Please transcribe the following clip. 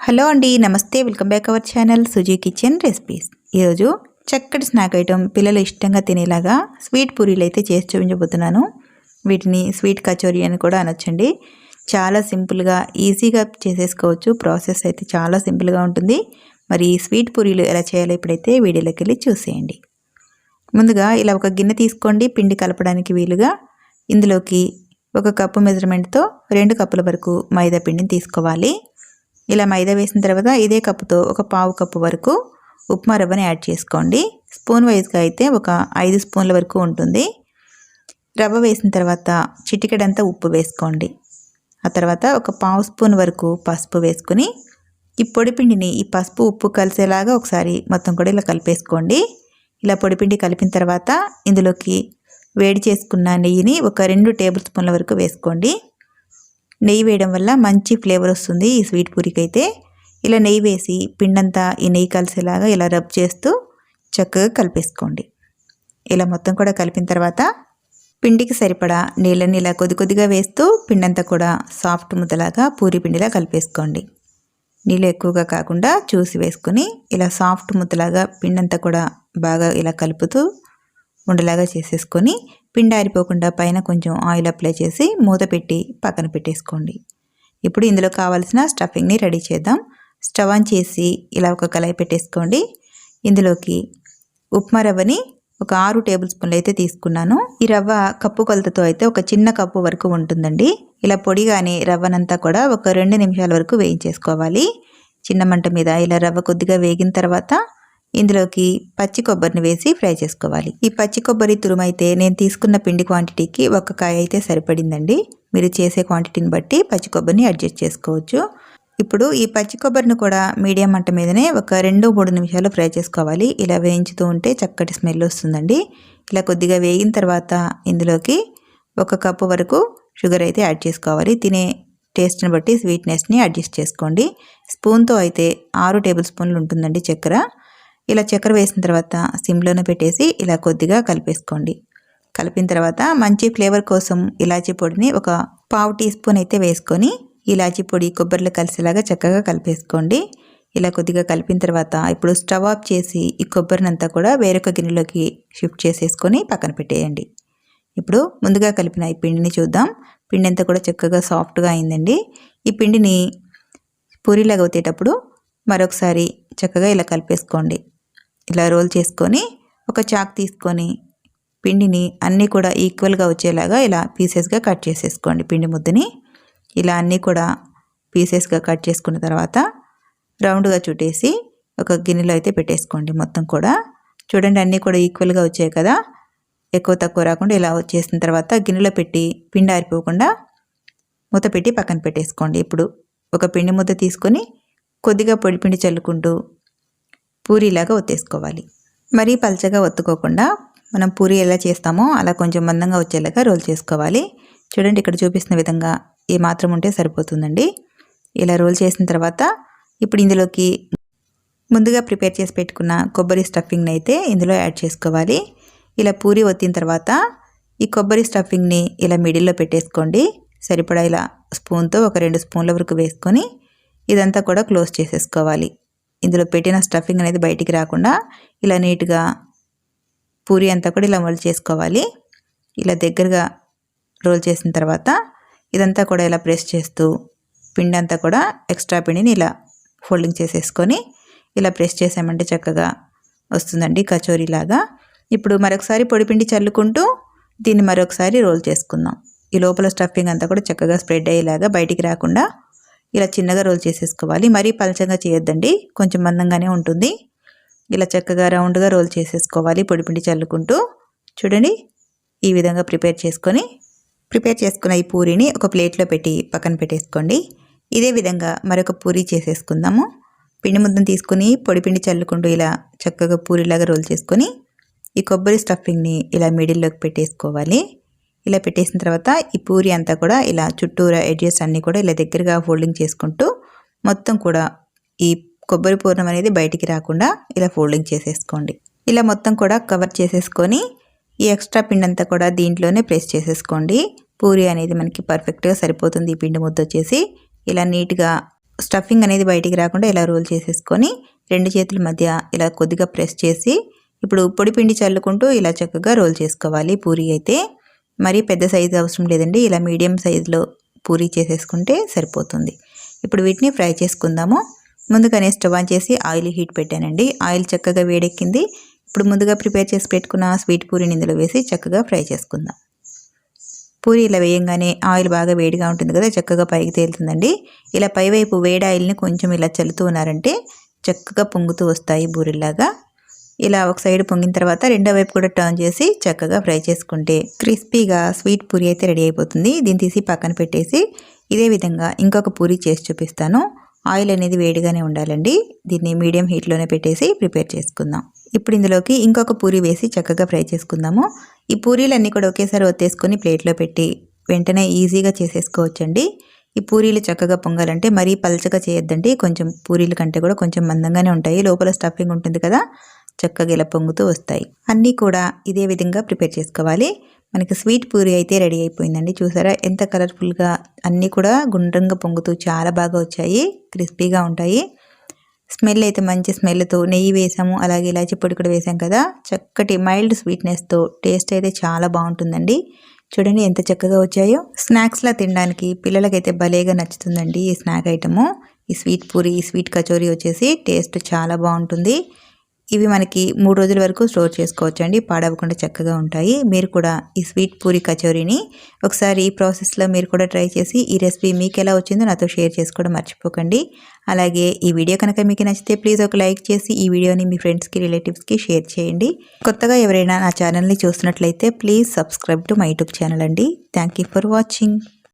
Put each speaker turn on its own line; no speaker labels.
Hello అండి నమస్తే. Welcome back our channel Suji kitchen recipes. ఈరోజు చక్కటి స్నాక్ ఐటమ్ పిల్లలు ఇష్టంగా తినేలాగా స్వీట్ పూరీలు అయితే చేసి చూపించబోతున్నాను. వీటిని స్వీట్ కచోరీ అని కూడా అనొచ్చండి. చాలా సింపుల్గా ఈజీగా చేసేసుకోవచ్చు. ప్రాసెస్ అయితే చాలా సింపుల్గా ఉంటుంది. మరి స్వీట్ పూరీలు ఎలా చేయాలో ఇప్పుడైతే వీడియోలోకి వెళ్ళి చూసేయండి. ముందుగా ఇలా ఒక గిన్నె తీసుకోండి. పిండి కలపడానికి వీలుగా ఇందులోకి ఒక కప్పు మెజర్మెంట్తో రెండు కప్పుల వరకు మైదా పిండిని తీసుకోవాలి. ఇలా మైదా వేసిన తర్వాత ఇదే కప్పుతో ఒక పావు కప్పు వరకు ఉప్మా రవ్వని యాడ్ చేసుకోండి. స్పూన్ వైజ్గా అయితే ఒక ఐదు స్పూన్ల వరకు ఉంటుంది. రవ్వ వేసిన తర్వాత చిటికెడంతా ఉప్పు వేసుకోండి. ఆ తర్వాత ఒక పావు స్పూన్ వరకు పసుపు వేసుకుని ఈ పొడిపిండిని ఈ పసుపు ఉప్పు కలిసేలాగా ఒకసారి మొత్తం కూడా ఇలా కలిపేసుకోండి. ఇలా పొడిపిండి కలిపిన తర్వాత ఇందులోకి వేడి చేసుకున్న నెయ్యిని ఒక రెండు టేబుల్ స్పూన్ల వరకు వేసుకోండి. నెయ్యి వేయడం వల్ల మంచి ఫ్లేవర్ వస్తుంది ఈ స్వీట్ పూరికి అయితే ఇలా నెయ్యి వేసి పిండంతా ఈ నెయ్యి కలిసేలాగా ఇలా రబ్ చేస్తూ చక్కగా కలిపేసుకోండి. ఇలా మొత్తం కూడా కలిపిన తర్వాత పిండికి సరిపడా నీళ్ళని ఇలా కొద్ది కొద్దిగా వేస్తూ పిండంతా కూడా సాఫ్ట్ ముద్దలాగా పూరి పిండిలా కలిపేసుకోండి. నీళ్ళు ఎక్కువగా కాకుండా చూసి వేసుకుని ఇలా సాఫ్ట్ ముద్దలాగా పిండంతా కూడా బాగా ఇలా కలుపుతూ ఉండలాగా చేసేసుకొని పిండి ఆరిపోకుండా పైన కొంచెం ఆయిల్ అప్లై చేసి మూత పెట్టి పక్కన పెట్టేసుకోండి. ఇప్పుడు ఇందులో కావాల్సిన స్టఫింగ్ని రెడీ చేద్దాం. స్టవ్ ఆన్ చేసి ఇలా ఒక కళాయి పెట్టేసుకోండి. ఇందులోకి ఉప్మా రవ్వని ఒక ఆరు టేబుల్ స్పూన్లు అయితే తీసుకున్నాను. ఈ రవ్వ కప్పు కొలతతో అయితే ఒక చిన్న కప్పు వరకు ఉంటుందండి. ఇలా పొడిగానే రవ్వనంతా కూడా ఒక రెండు నిమిషాల వరకు వేయించేసుకోవాలి. చిన్న మంట మీద ఇలా రవ్వ కొద్దిగా వేగిన తర్వాత ఇందులోకి పచ్చి కొబ్బరిని వేసి ఫ్రై చేసుకోవాలి. ఈ పచ్చి కొబ్బరి తురుమైతే నేను తీసుకున్న పిండి క్వాంటిటీకి ఒక కాయ అయితే సరిపడిందండి. మీరు చేసే క్వాంటిటీని బట్టి పచ్చి కొబ్బరిని అడ్జస్ట్ చేసుకోవచ్చు. ఇప్పుడు ఈ పచ్చి కొబ్బరిని కూడా మీడియం మంట మీదనే ఒక రెండు మూడు నిమిషాలు ఫ్రై చేసుకోవాలి. ఇలా వేయించుతూ ఉంటే చక్కటి స్మెల్ వస్తుందండి. ఇలా కొద్దిగా వేగిన తర్వాత ఇందులోకి ఒక కప్పు వరకు షుగర్ అయితే యాడ్ చేసుకోవాలి. తినే టేస్ట్ని బట్టి స్వీట్నెస్ని అడ్జస్ట్ చేసుకోండి. స్పూన్తో అయితే ఆరు టేబుల్ స్పూన్లు ఉంటుందండి చక్కెర. ఇలా చక్కెర వేసిన తర్వాత సిమ్లోనే పెట్టేసి ఇలా కొద్దిగా కలిపేసుకోండి. కలిపిన తర్వాత మంచి ఫ్లేవర్ కోసం ఇలాచీ పొడిని ఒక పావు టీ స్పూన్ అయితే వేసుకొని ఇలాచీ పొడి కొబ్బరిలో కలిసేలాగా చక్కగా కలిపేసుకోండి. ఇలా కొద్దిగా కలిపిన తర్వాత ఇప్పుడు స్టవ్ ఆఫ్ చేసి ఈ కొబ్బరినంతా కూడా వేరొక గిన్నెలోకి షిఫ్ట్ చేసేసుకొని పక్కన పెట్టేయండి. ఇప్పుడు ముందుగా కలిపిన ఈ పిండిని చూద్దాం. పిండి అంతా కూడా చక్కగా సాఫ్ట్గా అయిందండి. ఈ పిండిని పూరిలాగా అవుతేటప్పుడు మరొకసారి చక్కగా ఇలా కలిపేసుకోండి. ఇలా రోల్ చేసుకొని ఒక చాక్ తీసుకొని పిండిని అన్నీ కూడా ఈక్వల్గా వచ్చేలాగా ఇలా పీసెస్గా కట్ చేసేసుకోండి. పిండి ముద్దని ఇలా అన్నీ కూడా పీసెస్గా కట్ చేసుకున్న తర్వాత రౌండ్గా చుట్టేసి ఒక గిన్నెలో అయితే పెట్టేసుకోండి మొత్తం కూడా. చూడండి అన్నీ కూడా ఈక్వల్గా వచ్చాయి కదా. ఎక్కువ తక్కువ రాకుండా ఇలా వచ్చేసిన తర్వాత గిన్నెలో పెట్టి పిండి ఆరిపోకుండా మూత పెట్టి పక్కన పెట్టేసుకోండి. ఇప్పుడు ఒక పిండి ముద్ద తీసుకొని కొద్దిగా పొడి పిండి చల్లుకుంటూ పూరీలాగా ఒత్తేసుకోవాలి. మరీ పల్చగా ఒత్తుకోకుండా మనం పూరి ఎలా చేస్తామో అలా కొంచెం మందంగా వచ్చేలాగా రోల్ చేసుకోవాలి. చూడండి ఇక్కడ చూపిస్తున్న విధంగా ఏ మాత్రం ఉంటే సరిపోతుందండి. ఇలా రోల్ చేసిన తర్వాత ఇప్పుడు ఇందులోకి ముందుగా ప్రిపేర్ చేసి పెట్టుకున్న కొబ్బరి స్టఫింగ్ని అయితే ఇందులో యాడ్ చేసుకోవాలి. ఇలా పూరి ఒత్తిన తర్వాత ఈ కొబ్బరి స్టఫింగ్ని ఇలా మిడిల్లో పెట్టేసుకోండి. సరిపడా ఇలా స్పూన్తో ఒక రెండు స్పూన్ల వరకు వేసుకొని ఇదంతా కూడా క్లోజ్ చేసేసుకోవాలి. ఇందులో పెట్టిన స్టఫింగ్ అనేది బయటికి రాకుండా ఇలా నీట్గా పూరి అంతా కూడా ఇలా మొదలు చేసుకోవాలి. ఇలా దగ్గరగా రోల్ చేసిన తర్వాత ఇదంతా కూడా ఇలా ప్రెస్ చేస్తూ పిండి అంతా కూడా ఎక్స్ట్రా పిండిని ఇలా ఫోల్డింగ్ చేసేసుకొని ఇలా ప్రెస్ చేసామంటే చక్కగా వస్తుందండి కచోరీలాగా ఇప్పుడు మరొకసారి పొడిపిండి చల్లుకుంటూ దీన్ని మరొకసారి రోల్ చేసుకుందాం. ఈ లోపల స్టఫింగ్ అంతా కూడా చక్కగా స్ప్రెడ్ అయ్యేలాగా బయటికి రాకుండా ఇలా చిన్నగా రోల్ చేసేసుకోవాలి. మరీ పలచంగా చేయొద్దండి. కొంచెం మందంగానే ఉంటుంది. ఇలా చక్కగా రౌండ్గా రోల్ చేసేసుకోవాలి పొడిపిండి చల్లుకుంటూ. చూడండి ఈ విధంగా ప్రిపేర్ చేసుకొని ప్రిపేర్ చేసుకున్న ఈ పూరిని ఒక ప్లేట్లో పెట్టి పక్కన పెట్టేసుకోండి. ఇదే విధంగా మరొక పూరి చేసేసుకుందాము. పిండి ముద్దను తీసుకుని పొడిపిండి చల్లుకుంటూ ఇలా చక్కగా పూరిలాగా రోల్ చేసుకొని ఈ కొబ్బరి స్టఫింగ్ని ఇలా మిడిల్లోకి పెట్టేసుకోవాలి. ఇలా పెట్టేసిన తర్వాత ఈ పూరి అంతా కూడా ఇలా చుట్టూరా ఎడ్జెస్ అన్నీ కూడా ఇలా దగ్గరగా ఫోల్డింగ్ చేసుకుంటూ మొత్తం కూడా ఈ కొబ్బరి పూర్ణం అనేది బయటికి రాకుండా ఇలా ఫోల్డింగ్ చేసేసుకోండి. ఇలా మొత్తం కూడా కవర్ చేసేసుకొని ఈ ఎక్స్ట్రా పిండి అంతా కూడా దీంట్లోనే ప్రెస్ చేసేసుకోండి. పూరి అనేది మనకి పర్ఫెక్ట్గా సరిపోతుంది. ఈ పిండి ముద్ద వచ్చేసి ఇలా నీట్గా స్టఫింగ్ అనేది బయటికి రాకుండా ఇలా రోల్ చేసేసుకొని రెండు చేతుల మధ్య ఇలా కొద్దిగా ప్రెస్ చేసి ఇప్పుడు పొడి పిండి చల్లుకుంటూ ఇలా చక్కగా రోల్ చేసుకోవాలి. పూరి అయితే మరీ పెద్ద సైజు అవసరం లేదండి. ఇలా మీడియం సైజులో పూరి చేసేసుకుంటే సరిపోతుంది. ఇప్పుడు వీటిని ఫ్రై చేసుకుందాము. ముందుగానే స్టవ్ ఆన్ చేసి ఆయిల్ హీట్ పెట్టానండి. ఆయిల్ చక్కగా వేడెక్కింది. ఇప్పుడు ముందుగా ప్రిపేర్ చేసి పెట్టుకున్న స్వీట్ పూరిని ఇందులో వేసి చక్కగా ఫ్రై చేసుకుందాం. పూరి ఇలా వేయంగానే ఆయిల్ బాగా వేడిగా ఉంటుంది కదా చక్కగా పైకి తేలుతుందండి. ఇలా పైవైపు వేడి ఆయిల్ని కొంచెం ఇలా చల్లుతూ ఉన్నారంటే చక్కగా పొంగుతూ వస్తాయి బూరెల్లాగా. ఇలా ఒక సైడ్ పొంగిన తర్వాత రెండో వైపు కూడా టర్న్ చేసి చక్కగా ఫ్రై చేసుకుంటే క్రిస్పీగా స్వీట్ పూరి అయితే రెడీ అయిపోతుంది. దీన్ని తీసి పక్కన పెట్టేసి ఇదే విధంగా ఇంకొక పూరి చేసి చూపిస్తాను. ఆయిల్ అనేది వేడిగానే ఉండాలండి. దీన్ని మీడియం హీట్లోనే పెట్టేసి ప్రిపేర్ చేసుకుందాం. ఇప్పుడు ఇందులోకి ఇంకొక పూరి వేసి చక్కగా ఫ్రై చేసుకుందాము. ఈ పూరీలన్నీ కూడా ఒకేసారి ఒత్తేసుకొని ప్లేట్లో పెట్టి వెంటనే ఈజీగా చేసేసుకోవచ్చండి. ఈ పూరీలు చక్కగా పొంగాలంటే మరీ పలచగా చేయొద్దండి. కొంచెం పూరీల కంటే కూడా కొంచెం మందంగానే ఉంటాయి. లోపల స్టఫింగ్ ఉంటుంది కదా చక్కగా ఇలా పొంగుతూ వస్తాయి. అన్నీ కూడా ఇదే విధంగా ప్రిపేర్ చేసుకోవాలి. మనకి స్వీట్ పూరి అయితే రెడీ అయిపోయిందండి. చూసారా? ఎంత కలర్ఫుల్గా అన్నీ కూడా గుండ్రంగా పొంగుతూ చాలా బాగా వచ్చాయి. క్రిస్పీగా ఉంటాయి. స్మెల్ అయితే మంచి స్మెల్తో నెయ్యి వేసాము. అలాగే ఇలాచి పొడి కూడా వేసాం కదా? చక్కటి మైల్డ్ స్వీట్నెస్తో టేస్ట్ అయితే చాలా బాగుంటుందండి. చూడండి ఎంత చక్కగా వచ్చాయో. స్నాక్స్లా తినడానికి పిల్లలకైతే భలేగా నచ్చుతుందండి ఈ స్నాక్ ఐటము. ఈ స్వీట్ పూరి ఈ స్వీట్ కచోరీ వచ్చేసి టేస్ట్ చాలా బాగుంటుంది. ఇవి మనకి మూడు రోజుల వరకు స్టోర్ చేసుకోవచ్చు అండి పాడవకుండా చక్కగా ఉంటాయి. మీరు కూడా ఈ స్వీట్ పూరి కచోరీని ఒకసారి ఈ ప్రాసెస్లో మీరు కూడా ట్రై చేసి ఈ రెసిపీ మీకు ఎలా వచ్చిందో నాతో షేర్ చేసుకోవడం మర్చిపోకండి. అలాగే ఈ వీడియో కనుక మీకు నచ్చితే ప్లీజ్ ఒక లైక్ చేసి ఈ వీడియోని మీ ఫ్రెండ్స్కి రిలేటివ్స్కి షేర్ చేయండి. కొత్తగా ఎవరైనా నా ఛానల్ని చూస్తున్నట్లయితే please subscribe to my YouTube channel అండి. Thank for watching.